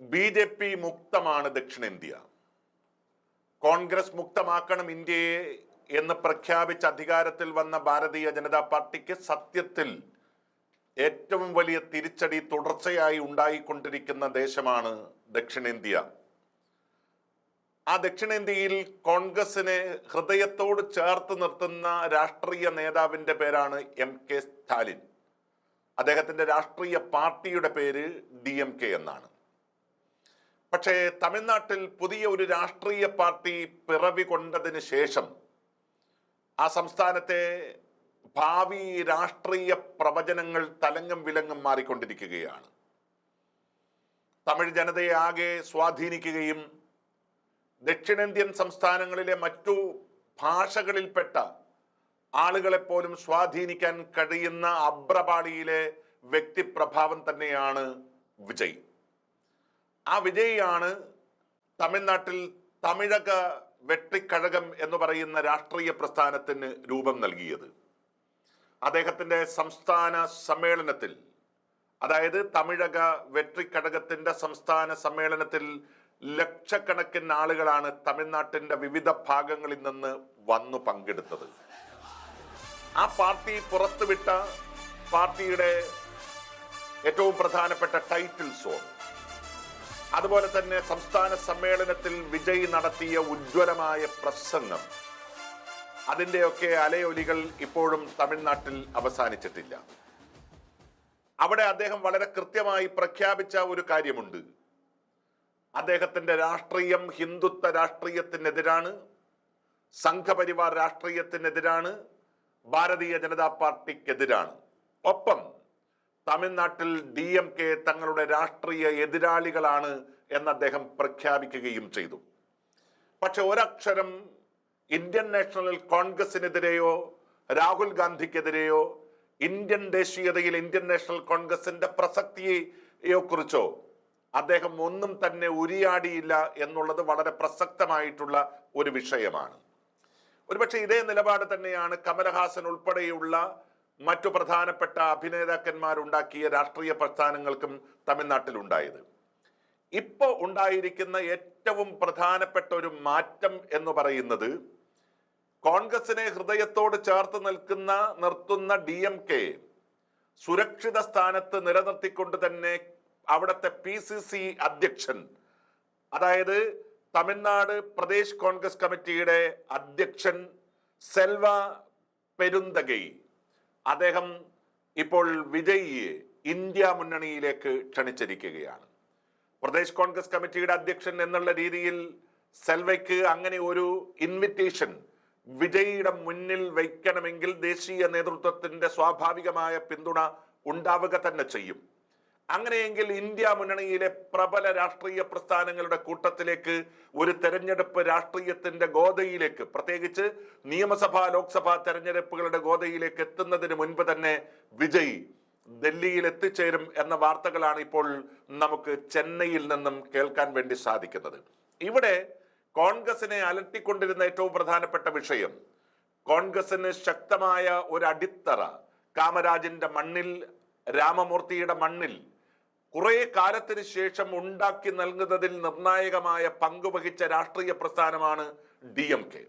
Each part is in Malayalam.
ബി ജെ പി മുക്തമാണ് ദക്ഷിണേന്ത്യ. കോൺഗ്രസ് മുക്തമാക്കണം ഇന്ത്യയെ എന്ന് പ്രഖ്യാപിച്ച് അധികാരത്തിൽ വന്ന ഭാരതീയ ജനതാ പാർട്ടിക്ക് സത്യത്തിൽ ഏറ്റവും വലിയ തിരിച്ചടി തുടർച്ചയായി ഉണ്ടായിക്കൊണ്ടിരിക്കുന്ന ദേശമാണ് ദക്ഷിണേന്ത്യ. ആ ദക്ഷിണേന്ത്യയിൽ കോൺഗ്രസിനെ ഹൃദയത്തോട് ചേർത്ത് നിർത്തുന്ന രാഷ്ട്രീയ നേതാവിന്റെ പേരാണ് എം കെ സ്റ്റാലിൻ. അദ്ദേഹത്തിന്റെ രാഷ്ട്രീയ പാർട്ടിയുടെ പേര് ഡി എം കെ എന്നാണ്. പക്ഷേ തമിഴ്നാട്ടിൽ പുതിയ ഒരു രാഷ്ട്രീയ പാർട്ടി പിറവി കൊണ്ടതിന് ശേഷം ആ സംസ്ഥാനത്തെ ഭാവി രാഷ്ട്രീയ പ്രവചനങ്ങൾ തലങ്ങും വിലങ്ങും മാറിക്കൊണ്ടിരിക്കുകയാണ്. തമിഴ് ജനതയെ ആകെ സ്വാധീനിക്കുകയും ദക്ഷിണേന്ത്യൻ സംസ്ഥാനങ്ങളിലെ മറ്റു ഭാഷകളിൽപ്പെട്ട ആളുകളെ പോലും സ്വാധീനിക്കാൻ കഴിയുന്ന അബ്രപാളിയിലെ വ്യക്തിപ്രഭാവം തന്നെയാണ് വിജയ്. ആ വിജയിയാണ് തമിഴ്നാട്ടിൽ തമിഴക വെട്ടിക്കഴകം എന്ന് പറയുന്ന രാഷ്ട്രീയ പ്രസ്ഥാനത്തിന് രൂപം നൽകിയത്. അദ്ദേഹത്തിന്റെ സംസ്ഥാന സമ്മേളനത്തിൽ അതായത് തമിഴക വെട്ടിക്കഴകത്തിന്റെ സംസ്ഥാന സമ്മേളനത്തിൽ ലക്ഷക്കണക്കിന് ആളുകളാണ് തമിഴ്നാട്ടിന്റെ വിവിധ ഭാഗങ്ങളിൽ നിന്ന് വന്നു പങ്കെടുത്തത്. ആ പാർട്ടി പുറത്തുവിട്ട പാർട്ടിയുടെ ഏറ്റവും പ്രധാനപ്പെട്ട ടൈറ്റിൽ സോങ് അതുപോലെ തന്നെ സംസ്ഥാന സമ്മേളനത്തിൽ വിജയ് നടത്തിയ ഉജ്ജ്വലമായ പ്രസംഗം. അതിന്റെയൊക്കെ അലയൊലികൾ ഇപ്പോഴും തമിഴ്നാട്ടിൽ അവസാനിച്ചിട്ടില്ല. അവിടെ അദ്ദേഹം വളരെ കൃത്യമായി പ്രഖ്യാപിച്ച ഒരു കാര്യമുണ്ട്. അദ്ദേഹത്തിന്റെ രാഷ്ട്രീയം ഹിന്ദുത്വ രാഷ്ട്രീയത്തിനെതിരാണ് സംഘപരിവാർ രാഷ്ട്രീയത്തിനെതിരാണ് ഭാരതീയ ജനതാ പാർട്ടിക്കെതിരാണ്. ഒപ്പം തമിഴ്നാട്ടിൽ ഡി എം കെ തങ്ങളുടെ രാഷ്ട്രീയ എതിരാളികളാണ് എന്ന് അദ്ദേഹം പ്രഖ്യാപിക്കുകയും ചെയ്തു. പക്ഷെ ഒരക്ഷരം ഇന്ത്യൻ നാഷണൽ കോൺഗ്രസിനെതിരെയോ രാഹുൽ ഗാന്ധിക്കെതിരെയോ ഇന്ത്യൻ ദേശീയതയിൽ ഇന്ത്യൻ നാഷണൽ കോൺഗ്രസിന്റെ പ്രസക്തിയെയോ കുറിച്ചോ അദ്ദേഹം ഒന്നും തന്നെ ഉരിയാടിയില്ല എന്നുള്ളത് വളരെ പ്രസക്തമായിട്ടുള്ള ഒരു വിഷയമാണ്. ഒരുപക്ഷെ ഇതേ നിലപാട് തന്നെയാണ് കമലഹാസൻ ഉൾപ്പെടെയുള്ള മറ്റു പ്രധാനപ്പെട്ട അഭിനേതാക്കന്മാരുണ്ടാക്കിയ രാഷ്ട്രീയ പ്രസ്ഥാനങ്ങൾക്കും തമിഴ്നാട്ടിൽ ഉണ്ടായത് ഇപ്പോൾ ഉണ്ടായിരിക്കുന്ന ഏറ്റവും പ്രധാനപ്പെട്ട ഒരു മാറ്റം എന്ന് പറയുന്നത് കോൺഗ്രസിനെ ഹൃദയത്തോട് ചേർത്ത് നിൽക്കുന്ന നിർത്തുന്ന ഡി എം കെ സുരക്ഷിത സ്ഥാനത്ത് നിലനിർത്തിക്കൊണ്ട് തന്നെ അവിടുത്തെ പി സി സി അധ്യക്ഷൻ അതായത് തമിഴ്നാട് പ്രദേശ് കോൺഗ്രസ് കമ്മിറ്റിയുടെ അധ്യക്ഷൻ സെൽവ പെരുന്തകൈ അദ്ദേഹം ഇപ്പോൾ വിജയിയെ ഇന്ത്യ മുന്നണിയിലേക്ക് ക്ഷണിച്ചിരിക്കുകയാണ്. പ്രദേശ് കോൺഗ്രസ് കമ്മിറ്റിയുടെ അധ്യക്ഷൻ എന്നുള്ള രീതിയിൽ സെൽവയ്ക്ക് അങ്ങനെ ഒരു ഇൻവിറ്റേഷൻ വിജയിയുടെ മുന്നിൽ വയ്ക്കണമെങ്കിൽ ദേശീയ നേതൃത്വത്തിന്റെ സ്വാഭാവികമായ പിന്തുണ ഉണ്ടാവുക തന്നെ ചെയ്യും. അങ്ങനെയെങ്കിൽ ഇന്ത്യ മുന്നണിയിലെ പ്രബല രാഷ്ട്രീയ പ്രസ്ഥാനങ്ങളുടെ കൂട്ടത്തിലേക്ക് ഒരു തെരഞ്ഞെടുപ്പ് രാഷ്ട്രീയത്തിന്റെ ഗോതയിലേക്ക് പ്രത്യേകിച്ച് നിയമസഭാ ലോക്സഭാ തെരഞ്ഞെടുപ്പുകളുടെ ഗോതയിലേക്ക് എത്തുന്നതിന് മുൻപ് തന്നെ വിജയ് ഡൽഹിയിൽ എത്തിച്ചേരും എന്ന വാർത്തകളാണ് ഇപ്പോൾ നമുക്ക് ചെന്നൈയിൽ നിന്നും കേൾക്കാൻ വേണ്ടി സാധിക്കുന്നത്. ഇവിടെ കോൺഗ്രസിനെ അലട്ടിക്കൊണ്ടിരുന്ന ഏറ്റവും പ്രധാനപ്പെട്ട വിഷയം കോൺഗ്രസിന് ശക്തമായ ഒരു അടിത്തറ കാമരാജിന്റെ മണ്ണിൽ രാമമൂർത്തിയുടെ മണ്ണിൽ കുറെ കാലത്തിന് ശേഷം ഉണ്ടാക്കി നൽകുന്നതിൽ നിർണായകമായ പങ്കുവഹിച്ച രാഷ്ട്രീയ പ്രസ്ഥാനമാണ് ഡി എം കെ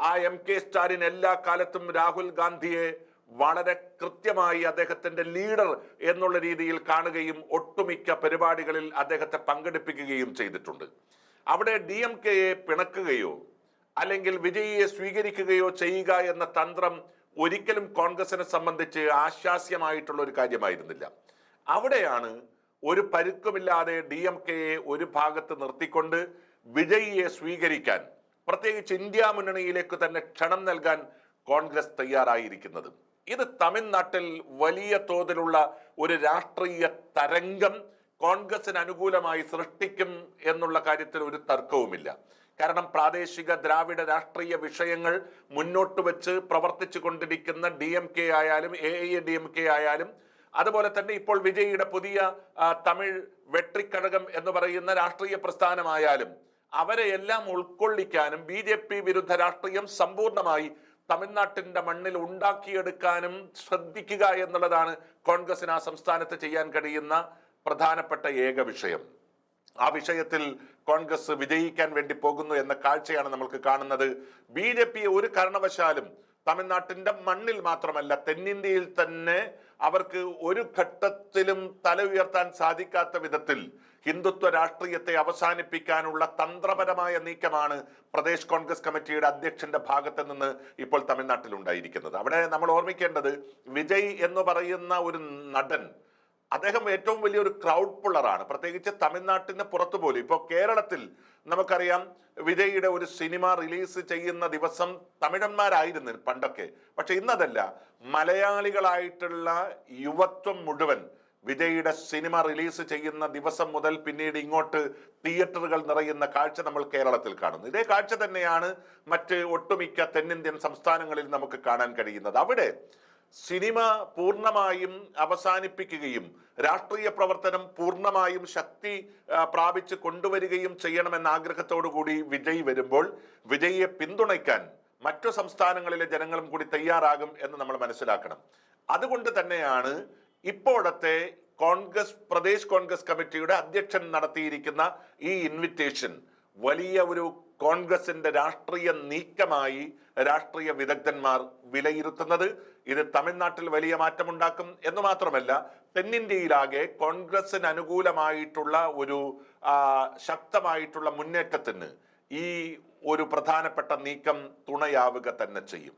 ആ എം കെ സ്റ്റാലിൻ എല്ലാ കാലത്തും രാഹുൽ ഗാന്ധിയെ വളരെ കൃത്യമായി അദ്ദേഹത്തിന്റെ ലീഡർ എന്നുള്ള രീതിയിൽ കാണുകയും ഒട്ടുമിക്ക പരിപാടികളിൽ അദ്ദേഹത്തെ പങ്കെടുപ്പിക്കുകയും ചെയ്തിട്ടുണ്ട്. അവിടെ ഡി എം കെയെ പിണക്കുകയോ അല്ലെങ്കിൽ വിജയിയെ സ്വീകരിക്കുകയോ ചെയ്യുക എന്ന തന്ത്രം ഒരിക്കലും കോൺഗ്രസിനെ സംബന്ധിച്ച് ആശാസ്യമായിട്ടുള്ള ഒരു കാര്യമായിരുന്നില്ല. അവിടെയാണ് ഒരു പരുക്കുമില്ലാതെ ഡി എം കെയെ ഒരു ഭാഗത്ത് നിർത്തിക്കൊണ്ട് വിജയിയെ സ്വീകരിക്കാൻ പ്രത്യേകിച്ച് ഇന്ത്യ മുന്നണിയിലേക്ക് തന്നെ ക്ഷണം നൽകാൻ കോൺഗ്രസ് തയ്യാറായിരിക്കുന്നത്. ഇത് തമിഴ്നാട്ടിൽ വലിയ തോതിലുള്ള ഒരു രാഷ്ട്രീയ തരംഗം കോൺഗ്രസിന് അനുകൂലമായി സൃഷ്ടിക്കും എന്നുള്ള കാര്യത്തിൽ ഒരു തർക്കവുമില്ല. കാരണം പ്രാദേശിക ദ്രാവിഡ രാഷ്ട്രീയ വിഷയങ്ങൾ മുന്നോട്ട് വെച്ച് പ്രവർത്തിച്ചു കൊണ്ടിരിക്കുന്ന ഡി എം കെ ആയാലും A I D M K ആയാലും അതുപോലെ തന്നെ ഇപ്പോൾ വിജയിയുടെ പുതിയ തമിഴ് വെട്രിക്കഴകം എന്ന് പറയുന്ന രാഷ്ട്രീയ പ്രസ്ഥാനമായാലും അവരെ എല്ലാം ഉൾക്കൊള്ളിക്കാനും ബി ജെ പി വിരുദ്ധ രാഷ്ട്രീയം സമ്പൂർണമായി തമിഴ്നാട്ടിന്റെ മണ്ണിൽ ഉണ്ടാക്കിയെടുക്കാനും ശ്രദ്ധിക്കുക എന്നുള്ളതാണ് കോൺഗ്രസിന് ആ സംസ്ഥാനത്ത് ചെയ്യാൻ കഴിയുന്ന പ്രധാനപ്പെട്ട ഏക വിഷയം. ആ വിഷയത്തിൽ കോൺഗ്രസ് വിജയിക്കാൻ വേണ്ടി പോകുന്നു എന്ന കാഴ്ചയാണ് നമ്മൾക്ക് കാണുന്നത്. ബി ജെ പിയെ ഒരു കാരണവശാലും തമിഴ്നാട്ടിന്റെ മണ്ണിൽ മാത്രമല്ല തെന്നിന്ത്യയിൽ തന്നെ അവർക്ക് ഒരു ഘട്ടത്തിലും തല ഉയർത്താൻ സാധിക്കാത്ത വിധത്തിൽ ഹിന്ദുത്വ രാഷ്ട്രീയത്തെ അവസാനിപ്പിക്കാനുള്ള തന്ത്രപരമായ നീക്കമാണ് പ്രദേശ് കോൺഗ്രസ് കമ്മിറ്റിയുടെ അധ്യക്ഷന്റെ ഭാഗത്ത് നിന്ന് ഇപ്പോൾ തമിഴ്നാട്ടിൽ ഉണ്ടായിരിക്കുന്നത് അവിടെ നമ്മൾ ഓർമ്മിക്കേണ്ടത് വിജയ് എന്ന് പറയുന്ന ഒരു നടൻ അദ്ദേഹം ഏറ്റവും വലിയൊരു ക്രൗഡ് പുള്ളറാണ് പ്രത്യേകിച്ച് തമിഴ്നാട്ടിന് പുറത്തു പോലും. ഇപ്പോൾ കേരളത്തിൽ നമുക്കറിയാം വിജയുടെ ഒരു സിനിമ റിലീസ് ചെയ്യുന്ന ദിവസം തമിഴന്മാരായിരുന്നു പണ്ടൊക്കെ. പക്ഷെ ഇന്നതല്ല. മലയാളികളായിട്ടുള്ള യുവത്വം മുഴുവൻ വിജയുടെ സിനിമ റിലീസ് ചെയ്യുന്ന ദിവസം മുതൽ പിന്നീട് ഇങ്ങോട്ട് തിയേറ്ററുകൾ നിറയുന്ന കാഴ്ച നമ്മൾ കേരളത്തിൽ കാണുന്നു. ഇതേ കാഴ്ച തന്നെയാണ് മറ്റ് ഒട്ടുമിക്ക തെന്നിന്ത്യൻ സംസ്ഥാനങ്ങളിൽ നമുക്ക് കാണാൻ കഴിയുന്നത്. അവിടെ സിനിമ പൂർണമായും അവസാനിപ്പിക്കുകയും രാഷ്ട്രീയ പ്രവർത്തനം പൂർണമായും ശക്തി പ്രാപിച്ച് കൊണ്ടുവരികയും ചെയ്യണമെന്ന ആഗ്രഹത്തോടു കൂടി വിജയ് വരുമ്പോൾ വിജയിയെ പിന്തുണയ്ക്കാൻ മറ്റു സംസ്ഥാനങ്ങളിലെ ജനങ്ങളും കൂടി തയ്യാറാകും എന്ന് നമ്മൾ മനസ്സിലാക്കണം. അതുകൊണ്ട് തന്നെയാണ് ഇപ്പോഴത്തെ കോൺഗ്രസ് പ്രദേശ് കോൺഗ്രസ് കമ്മിറ്റിയുടെ അധ്യക്ഷൻ നടത്തിയിരിക്കുന്ന ഈ ഇൻവിറ്റേഷൻ വലിയ ഒരു കോൺഗ്രസിന്റെ രാഷ്ട്രീയ നീക്കമായി രാഷ്ട്രീയ വിദഗ്ധന്മാർ വിലയിരുത്തുന്നത്. ഇത് തമിഴ്നാട്ടിൽ വലിയ മാറ്റമുണ്ടാക്കും എന്ന് മാത്രമല്ല തെന്നിന്ത്യയിലാകെ കോൺഗ്രസിന് അനുകൂലമായിട്ടുള്ള ഒരു ശക്തമായിട്ടുള്ള മുന്നേറ്റത്തിന് ഈ ഒരു പ്രധാനപ്പെട്ട നീക്കം തുണയാവുക തന്നെ ചെയ്യും.